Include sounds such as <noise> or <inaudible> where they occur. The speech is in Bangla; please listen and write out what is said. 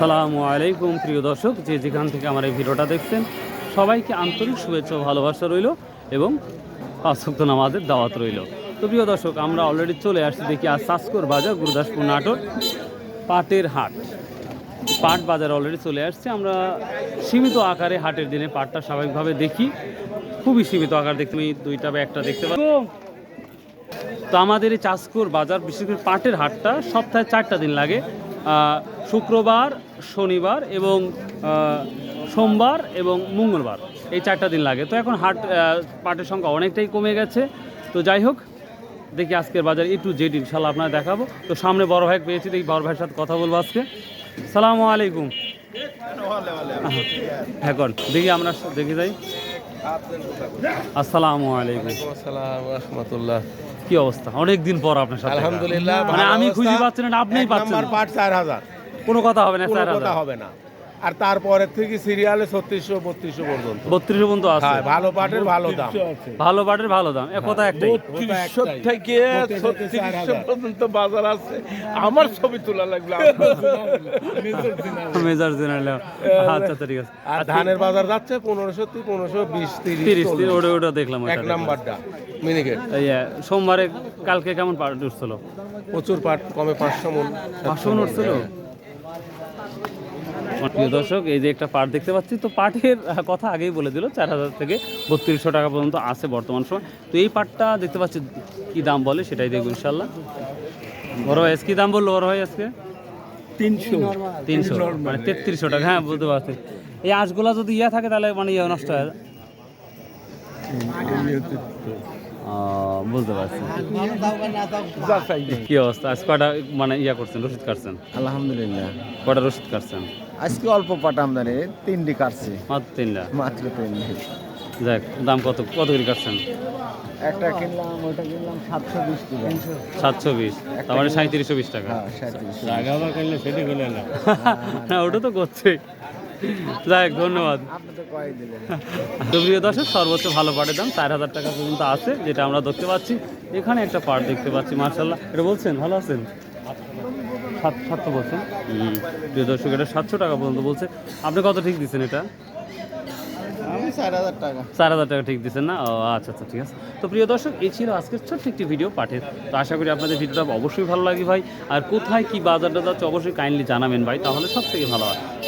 আসসালামু আলাইকুম, প্রিয় দর্শক, যে যেখান থেকে আমার এই ভিডিওটা দেখছেন, সবাইকে আন্তরিক শুভেচ্ছা ভালোবাসা রইল এবং পাঁচক্ত নামাজের দাওয়াত রইল। তো প্রিয় দর্শক, আমরা অলরেডি চলে আসছি দেখি আজ সাসকর বাজার, গুরুদাসপুর নাটক পাটের হাট। পাট বাজার অলরেডি চলে আসছে। আমরা সীমিত আকারে হাটের দিনে পাটটা স্বাভাবিকভাবে দেখি। খুবই সীমিত আকার দেখতে আমি দুইটা বা একটা দেখতে পাচ্ছি তো আমাদের এই চাষকুর বাজার, বিশেষ করে পাটের হাটটা সপ্তাহে চারটা দিন লাগে। শুক্রবার শনিবার এবং সোমবার এবং মঙ্গলবার। এই চারটা দিন লাগে। তো এখন হাট পাটের সংখ্যা অনেকটাই কমে গেছে। তো যাই হোক দেখি আজকের বাজার একটু জেড ইনশাল্লাহ আপনারা দেখাবো। তো সামনে বড় ভাই পেয়েছি দেখি বড় ভাইয়ের সাথে কথা বলব আজকে। সালামু আলাইকুম। হ্যাঁ কর দেখি আমরা দেখে যাই। আসসালামু আলাইকুম। আসসালাম রহমতুল্লাহ কি অবস্থা? অনেক দিন পর আপনার সাথে আলহামদুলিল্লাহ মানে আমি। খুঁজে পাচ্ছি না আপনিই পাচ্ছেন। নাম্বার চার হাজার। কোনো কথা হবে না কোনো স্যার কথা হবে না। আর তারপরের থেকে সিরিয়ালে ছত্রিশশো বত্রিশশো পর্যন্ত। বত্রিশ পর্যন্ত আছে। হ্যাঁ ভালো পাটের ভালো দাম। ভালো পাটের ভালো দাম। এ কথা একটাই? বত্রিশশো থেকে ছত্রিশশো পর্যন্ত বাজার আছে। আমার ছবি তোলা লাগল <laughs> মেজার জেনারেল। আচ্ছা আচ্ছা ঠিক আছে। আর ধানের বাজার যাচ্ছে পনেরোশো থেকে পনেরোশো বিশ তিরিশ ওটা ওটা দেখলাম এক। নাম্বারটা মিনিকেট। সোমবারে কালকে কেমন পাট উঠছিল? প্রচুর পাট কমে পাঁচশো মন। পাঁচশো মন উঠছিল? প্রিয় দর্শক এই যে একটা পাট দেখতে পাচ্ছি তো পাটের কথা আগেই বলে দিল চার হাজার থেকে বত্রিশশো টাকা পর্যন্ত আছে বর্তমান সময়। তো এই পাটটা দেখতে পাচ্ছি কি দাম বলে সেটাই দেখব ইনশাল্লাহ বড় ভাই কি দাম বলল বড় ভাই আজকে? তিনশো। তিনশো মানে তেত্রিশশো টাকা হ্যাঁ বুঝতে পারছি। এই আঁশগুলা যদি ইয়ে থাকে তাহলে মানে ইয়ে নষ্ট হয়। বুঝতে পারছি। কি অবস্থা? আজ কটা মানে ইয়া করছেন রসিদ কাটছেন? আলহামদুলিল্লাহ। কটা রসিদ কাটছেন? আজকে অল্প পাটা আমদানি তিনটি কাটছি। মাত্র তিনটা? মাত্র তিনটি। যাক দাম কত কত করে কাটছেন? একটা কিনলাম ওটা কিনলাম সাতশো বিশ টাকা। সাতশো বিশ। তার মানে সাঁত্রিশশো বিশ টাকা। হ্যাঁ সাঁত্রিশশো <laughs> না। ওটা তো করছে যাক ধন্যবাদ। প্রিয় দর্শক সর্বোচ্চ ভালো পাটের দাম চার হাজার টাকা পর্যন্ত আছে যেটা আমরা দেখতে পাচ্ছি। এখানে একটা পাট দেখতে পাচ্ছি মার্শাল্লাহ এটা বলছেন ভালো আছেন? সাত সাতশো বলছেন। প্রিয় দর্শক এটা সাতশো টাকা পর্যন্ত বলছে। আপনি কত ঠিক দিচ্ছেন এটা? আমি চার হাজার টাকা। চার হাজার টাকা ঠিক দিচ্ছেন না? ও আচ্ছা আচ্ছা ঠিক আছে। তো প্রিয় দর্শক এই ছিল আজকের ছোট্ট একটি ভিডিও পাঠের। তো আশা করি আপনাদের ভিডিওটা অবশ্যই ভালো লাগে ভাই। আর কোথায় কি বাজারটা যাচ্ছে অবশ্যই কাইন্ডলি জানাবেন ভাই তাহলে সব থেকে ভালো হয়।